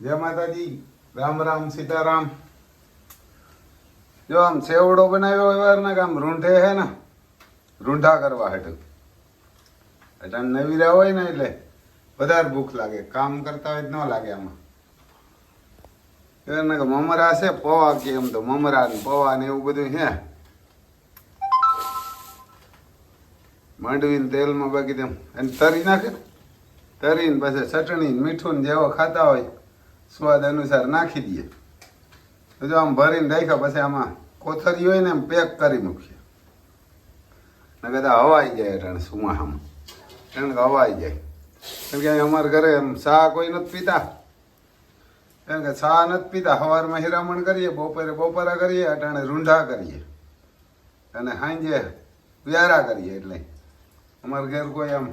જય માતાજી. રામ રામ સીતારામ. જો આમ સેવડો બનાવ્યો એવાર ના કે આમ રૂંઢે હે ને, રૂંઢા કરવા હેઠળ. એટલે આમ નવીરા હોય ને એટલે વધારે ભૂખ લાગે. કામ કરતા હોય ન લાગે આમાં. એને કે મમરા છે, પૌવા કે એમ તો મમરા ને પૌવા ને એવું બધું છે. માંડવીને તેલમાં બાકી તેમ. અને તરી નાખે. તરીને પછી ચટણી મીઠું ને જેવો ખાતા હોય. સ્વાદ અનુસાર નાખી દઈએ. તો જો આમ ભરીને રાખ્યા પછી આમાં કોથળી હોય ને એમ પેક કરી મૂકીએ. ને કદાચ હવાઈ જાય એટલે સુમાહામાં. એને કે હવાઈ જાય. કેમ કે અમારા ઘરે એમ ચા કોઈ નથી પીતા. કેમ કે ચા નથી પીતા. સવારમાં હિરામણ કરીએ, બપોરે બપોરા કરીએ, અટાણે રૂંઢા કરીએ. અને સાંજે વ્યારા કરીએ એટલે. અમારા ઘેર કોઈ આમ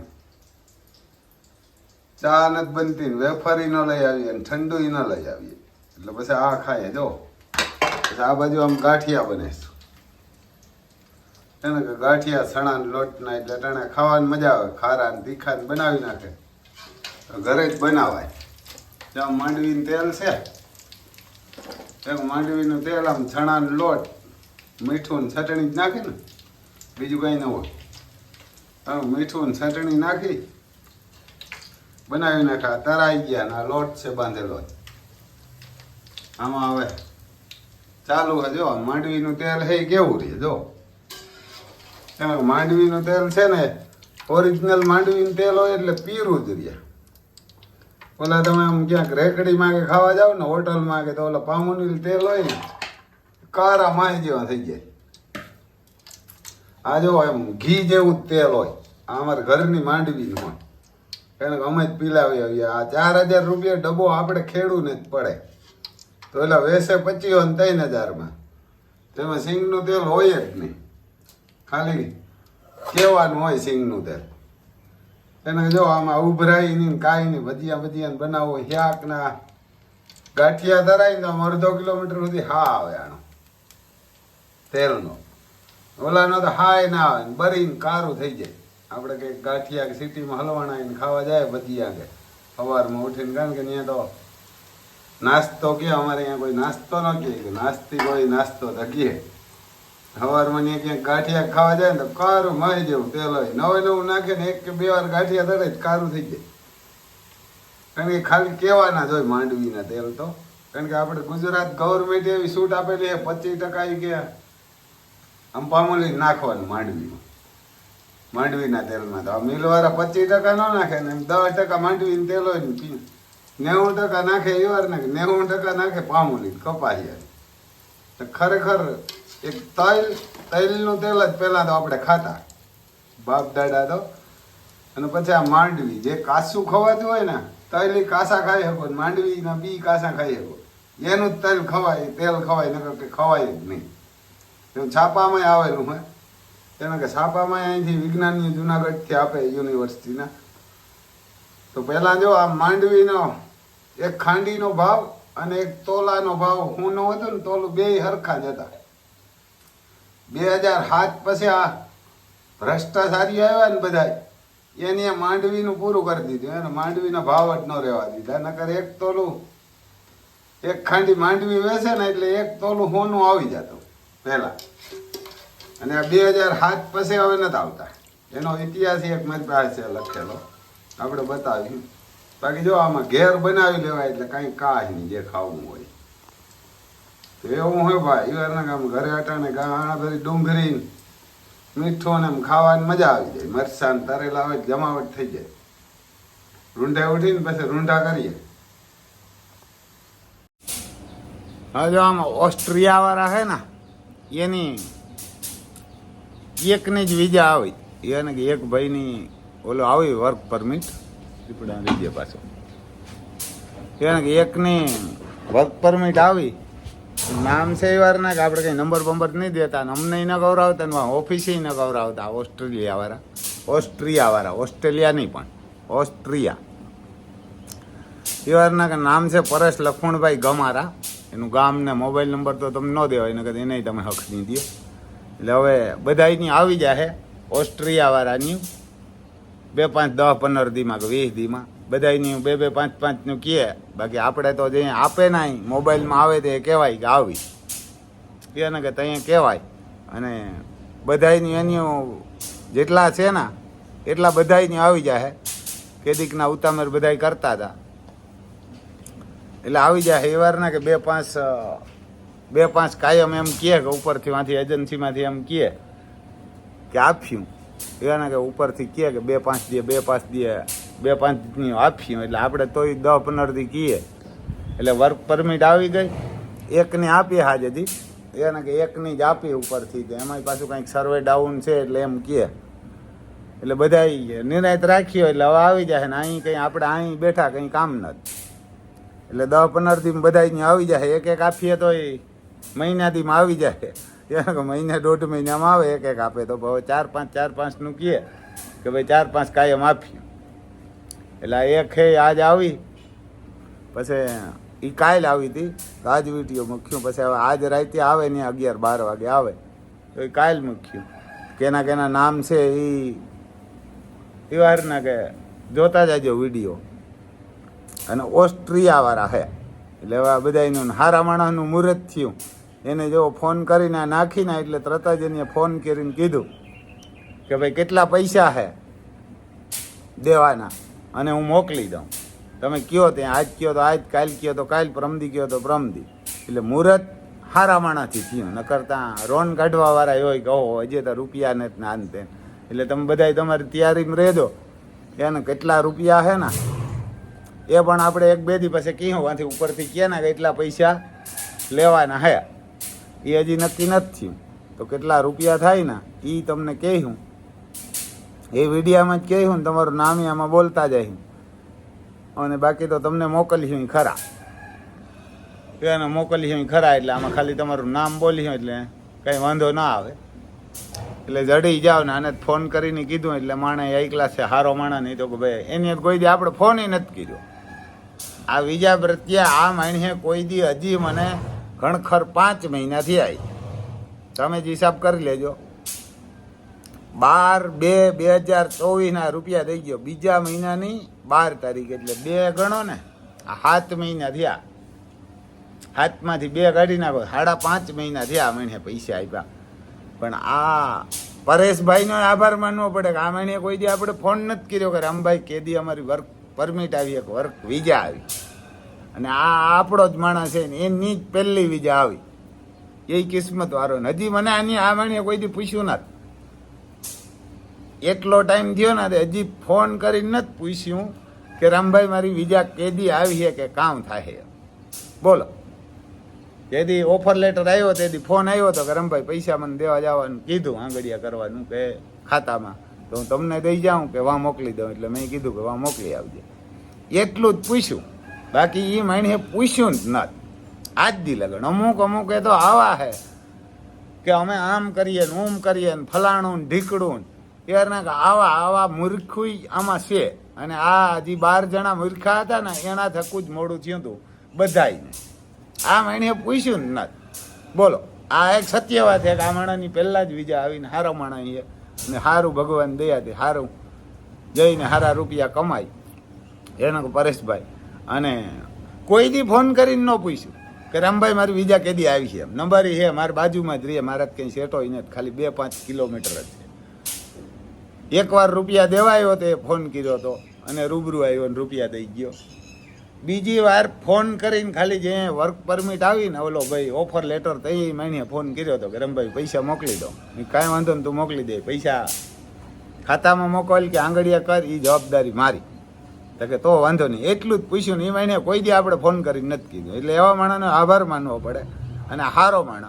ચા નથી બનતી વેફર ન લઈ આવીએ અને ઠંડુ ન લઈ આવીએ. એટલે પછી આ ખાઈએ, જો. પછી આ બાજુ આમ ગાંઠિયા બને છે. એને કે ગાંઠિયા, સણા લોટ લોટના એટલે ટાણે ખાવાની મજા આવે. ખારા ને તીખા ને બનાવી નાખે. ઘરે જ બનાવાય. જ્યાં માંડવીનું તેલ છે. એક માંડવીનું તેલ, આમ ચણાનો લોટ, મીઠું ને ચટણી જ નાખે ને. બીજું કંઈ ન હોય. મીઠું ને ચટણી નાખી બનાવી નાખ્યા તરાઈ ગયા ના લોટ છે બાંધેલો આમાં હવે ચાલુ છે જો માંડવીનું તેલ છે કેવું રહે? જો. માંડવીનું તેલ છે ને ઓરિજિનલ માંડવીનું તેલ હોય એટલે પીરું જ રહ્યા ઓલા તમે આમ ક્યાંક રેકડીમાં માગે ખાવા જાવ ને હોટલમાં કે તો ઓલા પામોનીલ તેલ હોય ને, કારા માય જેવા થઈ જાય. આ જો એમ ઘી જેવું તેલ હોય. આ અમારા ઘરની માંડવીનું હોય. એને કે અમે જ પીલાવી આવીએ આ ચાર હજાર રૂપિયા ડબ્બો આપણે ખેડૂને જ પડે. તો એટલે વેસે પચીસો ને ત્રણ હજારમાં. તેમાં સિંગનું તેલ હોય જ નહીં. ખાલી કહેવાનું હોય સિંગનું તેલ. એને જો આમાં ઉભરાઈ નહીં કાંઈ નહીં ભજીયા ભજીયા બનાવો શાકના ગાંઠિયા ધરાય ને આમ અડધો કિલોમીટર સુધી હા આવે આનો તેલનો. ઓલાનો તો હાય ના આવે ને બરીને કારું થઈ જાય. આપણે કંઈક ગાંઠિયા કે સિટીમાં હલવાણા આવીને ખાવા જાય, ભજીયા કે. સવારમાં ઉઠીને કારણ કે ત્યાં તો નાસ્તો કે અમારે અહીંયા કોઈ નાસ્તો ન કહે કે નાસ્તી કોઈ નાસ્તો તો કહે. સવારમાં ત્યાં ક્યાંક ગાંઠિયા ખાવા જાય ને તો કારું મારી જેવું તેલ હોય. નવે નવું નાખે ને એક કે બે વાર ગાંઠિયા ધરે જ કારું થઈ જાય. કારણ કે ખાલી કહેવાના જ હોય માંડવીના તેલ તો. કારણ કે આપણે ગુજરાત ગવર્મેન્ટ એવી છૂટ આપેલી છે, પચીસ ટકા આવી ગયા આમ પામોલી નાખવાનું માંડવીમાં. માંડવીના તેલમાં તો મિલવાળા પચીસ ટકા ન નાખે ને દસ ટકા માંડવીનું તેલ હોય ને નેવું ટકા નાખે એ વાર નાખે નેવું ટકા નાખે પામોલી કપાસિયા તો ખરેખર એક તૈલ, તૈલનું તેલ જ પહેલાં તો આપણે ખાતા. બાપ દાદા તો. અને પછી આ માંડવી, જે કાસું ખવાતું હોય ને, તૈલી કાસા ખાઈ શકો માંડવીના બી કાસા ખાઈ શકો. એનું તેલ ખવાય તેલ ખવાય, નકર કે ખવાય જ નહીં. છાપામાં આવેલું હે. એને કે છાપામાં અહીંથી વિજ્ઞાનીઓ જુનાગઢથી આપે યુનિવર્સિટીના. તો પહેલાં જો આ માંડવીનો એક ખાંડીનો ભાવ અને એક તોલાનો ભાવ, હું નો હતો ને તોલું બે હરખા જ હતા. બે હજાર સાત પછી આ ભ્રષ્ટાચારી આવ્યા ને બધા એની માંડવીનું પૂરું કરી દીધું. એને માંડવીના ભાવ જ ન રહેવા દીધા. નકર એક તોલું, એક ખાંડી માંડવી વેચે ને એટલે એક તોલું હોનું આવી જતું પહેલા. અને બે હજાર સાત પછી હવે નથી આવતા. એનો ઇતિહાસ એક મારી પાસે છે લખેલો. આપણે બતાવ્યું. બાકી જો આમાં ઘેર બનાવી લેવાય એટલે કાંઈ કાજ નહીં જે ખાવું હોય. તો એવું હોય ભાઈ વારના કામ ઘરે અટાણે ગાણા ભરી ડુંગરી મીઠું ને એમ ખાવાની મજા આવી જાય. મરચાં તરેલા હોય જમાવટ થઈ જાય. રૂંઢે ઉઠીને પછી રૂંઢા કરીએ. હવે જો આમાં ઓસ્ટ્રિયા વાળા હે ને, એની એકની જ વિઝા આવી. એને કે એક ભાઈની ઓલો આવી વર્ક પરમિટ પીપળા લીધે પાછો. એને કે એકની વર્ક પરમિટ આવી. નામ છે એ વાર ના કે આપણે કઈ નંબર બંબર નહીં દેતા. અમને ન ગૌરાવતા ને ઓફિસે ન ગૌરાવતા. ઓસ્ટ્રેલિયા વાળા. ઓસ્ટ્રિયા વાળા. ઓસ્ટ્રેલિયા નહીં પણ. ઓસ્ટ્રિયા. એ વારના કે નામ છે પરેશ લખમણભાઈ ગમારા. એનું ગામ ને મોબાઈલ નંબર તો તમને ન દેવાય. એને કદી એને તમે હક નહીં દો એટલે હવે બધાની આવી જાહે. ઓસ્ટ્રિયા વાળાની બે પાંચ દસ પંદર દીમાં કે વીસ દીમાં બધાયની બે બે પાંચ પાંચનું કહે. બાકી આપણે તો જે આપે નાય, મોબાઈલમાં આવે તે કહેવાય કે આવી. કહે ને કે ત્યાં કહેવાય. અને બધાયની એની જેટલા છે ને, એટલા બધાયની આવી જશે કેદીકના ઉતામેર બધાય કરતા હતા એટલે આવી જાય એ વારના કે બે પાંચ બે પાંચ કાયમ એમ કહે કે ઉપરથી માંથી એજન્સીમાંથી એમ કહે કે આપ્યું. એના કે ઉપરથી કહે કે બે પાંચ દે, બે પાંચ દે, બે પાંચની આપ્યું. એટલે આપણે તોય દસ પંદરથી કહીએ. એટલે વર્ક પરમિટ આવી ગઈ. એકની આપી હાજ હજી એને કે એકની જ આપી ઉપરથી એમાંય પાછું કંઈક સર્વે ડાઉન છે એટલે એમ કહે. એટલે બધા નિર્ણય રાખ્યો એટલે હવે આવી જાય ને અહીં કંઈ આપણે અહીં બેઠા કંઈ કામ નથી. એટલે દસ પંદર દી બધા આવી જાય એક એક આપીએ તો મહિનાદીમાં આવી જાય. મહિને દોઢ મહિનામાં આવે, એક એક આપે. તો હવે ચાર પાંચ, ચાર પાંચનું કહે કે ભાઈ ચાર પાંચ કાયમ આપ્યું એટલે એક હે, આજ આવી. પછી એ કાલ આવી હતી. તો આજ વીડિયો મૂક્યું. પછી હવે આજ રાતે આવે ને અગિયાર, બાર વાગે આવે. તો એ કાલ મૂક્યું. કેના કેના નામ છે એ એ વારના કે જોતા જાજો વીડિયો. અને ઓસ્ટ્રિયા વાળા હે. એટલે હવે આ બધાનું હારા માણસનું મુહૂર્ત થયું. એને જો ફોન કરીને નાખીને એટલે તરત જ એને ફોન કરીને કીધું કે ભાઈ કેટલા પૈસા હે દેવાના? અને હું મોકલી દઉં. તમે કયો ત્યાં, આજ કયો તો આજ, કાલ કયો તો કાલ, પ્રમદી કયો તો પ્રમદી. એટલે મુહૂર્ત હારા માણાથી થયું. ન કરતા રોન કાઢવાવાળા હોય કે ઓહો, હજી તો રૂપિયા નથી ને આન તેન એટલે તમે બધા તમારી તૈયારીમાં રહેજો. એને કેટલા રૂપિયા હે ને? એ પણ આપણે એક બે દિવસે આથી ઉપરથી કહે ને કે એટલા પૈસા લેવાના હે. એ હજી નક્કી નથી થયું. તો કેટલા રૂપિયા થાય ને એ તમને કહ્યું એ વિડીયામાં જ કહ્યું ને, તમારું નામ આમાં બોલતા જાય અને બાકી તો તમને મોકલ્યું ખરા. એને મોકલ્યું ખરા, એટલે આમાં ખાલી તમારું નામ બોલ્યું એટલે કંઈ વાંધો ના આવે. એટલે જડી જાવ ને, આને ફોન કરીને કીધું, એટલે માણે એકલા છે હારો માણા નહીં તો કે ભાઈ, એની કોઈ આપણે ફોન નથી કર્યો. આ બીજા પ્રત્યે આ માણસે કોઈ દી હજી મને ઘણખર પાંચ મહિનાથી આવી તમે જ હિસાબ કરી લેજો. બાર બે બે હજાર ચોવીસના રૂપિયા થઈ ગયો. બીજા મહિનાની બાર તારીખ એટલે બે ગણો ને. આ સાત મહિના થયા. હાથમાંથી બે કાઢી નાખો. સાડા પાંચ મહિના થયા મહિને પૈસા આપ્યા. પણ આ પરેશભાઈનો આભાર માનવો પડે કે આ મહિને કોઈ દી આપણે ફોન નથી કર્યો કે રામભાઈ કેદી અમારી વર્ક પરમિટ આવી, એક વર્ક વિઝા આવી. અને આ આપણો જ માણસ છે ને, એની જ પહેલી વિઝા આવી. એ કિસ્મત વાળો હજી મને આની આ માણીએ કોઈ દી પૂછ્યું નથી. એટલો ટાઈમ થયો ને, હજી ફોન કરીને નથી પૂછ્યું કે રામભાઈ મારી વિઝા કેદી આવી છે કે કામ થાય બોલો. જેથી ઓફર લેટર આવ્યો તેથી ફોન આવ્યો તો કે રમભાઈ પૈસા મને દેવા જવાનું કીધું, આંગળીયા કરવાનું કે ખાતામાં. તો હું તમને દઈ જાઉં કે વાં મોકલી દઉં, એટલે મેં કીધું કે વાં મોકલી આવજે. એટલું જ પૂછ્યું. બાકી એ માણીએ પૂછ્યું જ નથી આજ દી લગન. અમુક અમુક એ તો આવા હે કે અમે આમ કરીએ ને ઓમ કરીએ ને ફલાણું ને ઢીકડું ને. યારના આવા આવા મૂર્ખું આમાં છે. અને આ હજી બાર જણા મૂર્ખા હતા ને, એના થકું જ મોડું થયું હતું બધાયને. આ માણીએ પૂછ્યું જ નથી બોલો, આ એક સત્ય વાત છે કે આ માણાની પહેલા જ વિજા આવીને હારો માણા ને સારું ભગવાન દયાથી સારું જઈને સારા રૂપિયા કમાય. એનો પરેશભાઈ. અને કોઈ દી ફોન કરીને ન પૂછ્યું. કે રામભાઈ, મારી બીજા કેદી આવી છે નંબર છે, મારી બાજુમાં જ રહીએ મારા કંઈ સેટો નથી. ખાલી બે પાંચ કિલોમીટર જ છે. એકવાર રૂપિયા દેવાયો તો ફોન કર્યો હતો અને રૂબરૂ આવ્યો ને રૂપિયા દઈ ગયો. બીજી વાર ફોન કરીને ખાલી જે વર્ક પરમિટ આવીને, ઓલો ભાઈ ઓફર લેટર તો એ મહિને ફોન કર્યો હતો કે, રમભાઈ, પૈસા મોકલી દો. કાંઈ વાંધો ને તું મોકલી દે. પૈસા ખાતામાં મોકલ કે આંગળીયા કર એ જવાબદારી મારી. તો કે તો વાંધો નહીં. એટલું જ પૂછ્યું ને એ મહિને કોઈ દી આપણે ફોન કરીને નથી કીધું. એટલે એવા માણસનો આભાર માનવો પડે અને હારો માણસ.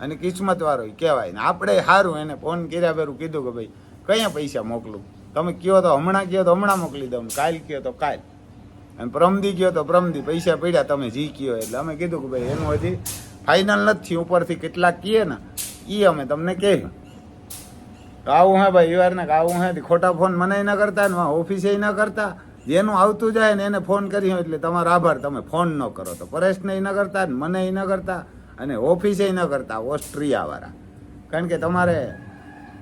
અને કિસ્મતવાળો કહેવાય ને. આપણે સારું એને ફોન કર્યા પેલું કીધું કે, ભાઈ, કયા પૈસા મોકલું? તમે કયો તો, હમણાં કયો તો, હમણાં મોકલી દઉં. કાલ કયો તો કાલ. અને પ્રમદી ગયો તો પ્રમદી પૈસા પડ્યા, તમે જી કયો. એટલે અમે કીધું કે ભાઈ એનું હજી ફાઇનલ નથી ઉપરથી કેટલાક કીએ ને એ અમે તમને કહ્યું તો આવું હે ભાઈ વાર ને આવું હે ખોટા ફોન મને ન કરતા ને ઓફિસે ન કરતા. જેનું આવતું જાય ને એને ફોન કરી એટલે તમારો આભાર, તમે ફોન ન કરો. તો પરેશને ન કરતા ને મને ન કરતા અને ઓફિસે ન કરતા ઓસ્ટ્રિયાવાળા કારણ કે તમારે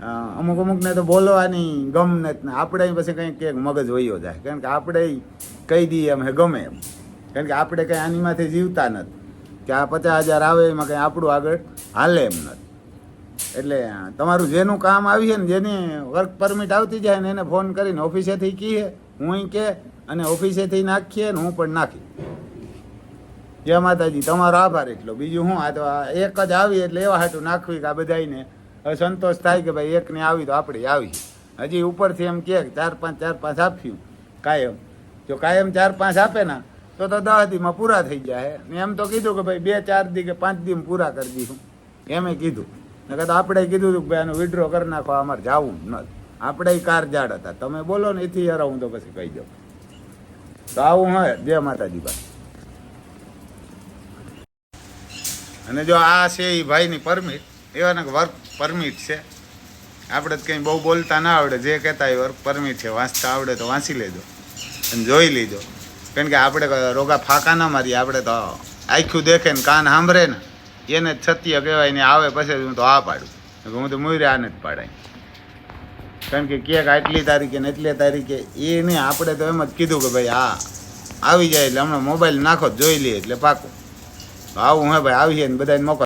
અમુક અમુકને તો બોલવાની ગમ નથી આપણે પછી કંઈક કંઈક મગજ વયો જાય. કારણ કે આપણે કહી દઈએ હે ગમે એમ. કારણ કે આપણે કંઈ આનીમાંથી જીવતા નથી. કે આ પચાસ હજાર આવે એમાં કંઈ આપણું આગળ હાલે એમ નથી. એટલે તમારું જેનું કામ આવીએ ને, જેની વર્ક પરમિટ આવતી જાય ને, એને ફોન કરીને ઓફિસેથી કહીએ હું કે અને ઓફિસેથી નાખીએ ને હું પણ નાખી. જય માતાજી, તમારો આભાર એટલો. બીજું હું આ તો એક જ આવી એટલે એવા હાટું નાખવી કે આ બધાને સંતોષ થાય કે ભાઈ એકને આવી તો આપણે આવી. હજી ઉપરથી એમ કે ચાર પાંચ ચાર પાંચ આપ્યું કાયમ. જો કાયમ ચાર પાંચ આપે ને, તો તો દસ દીમાં પૂરા થઈ જાય ને એમ તો કીધું કે ભાઈ બે, ચાર દી કે પાંચ દી પૂરા કરી દઈશું એમે કીધું. નકર તો આપણે કીધું હતું કે ભાઈ આનું વિડ્રો કરી નાખો, અમારે જવું નથી. આપણે કાર જાડ હતા. તમે બોલો ને, એથી યાર હું તો પછી કહી દઉં. તો આવું હોય. જય માતાજી ભાઈ અને જો આ છે એ ભાઈની પરમિટ એવાને વર્ક પરમિટ છે. આપણે કંઈ બહુ બોલતા ના આવડે, જે કહેતા એ વર્ક પરમિટ છે. વાંચતા આવડે તો વાંચી લેજો અને જોઈ લેજો. કારણ કે આપણે રોગા ફાંકા ના મારીએ, આપણે તો આખું દેખે ને કાન સાંભળે ને, એને જ સત્ય કહેવાય ને આવે પછી હું તો આ પાડું. હું તો મુયરે આને જ પાડાય. કારણ કે ક્યાંક આટલી તારીખે ને એટલી તારીખે એ નહીં આપણે તો એમ જ કીધું કે ભાઈ હા, આવી જાય એટલે હમણાં મોબાઈલ નાખો જોઈ લઈએ એટલે પાકું. આવું હે ભાઈ, આવીએ ને બધાને મોકલ.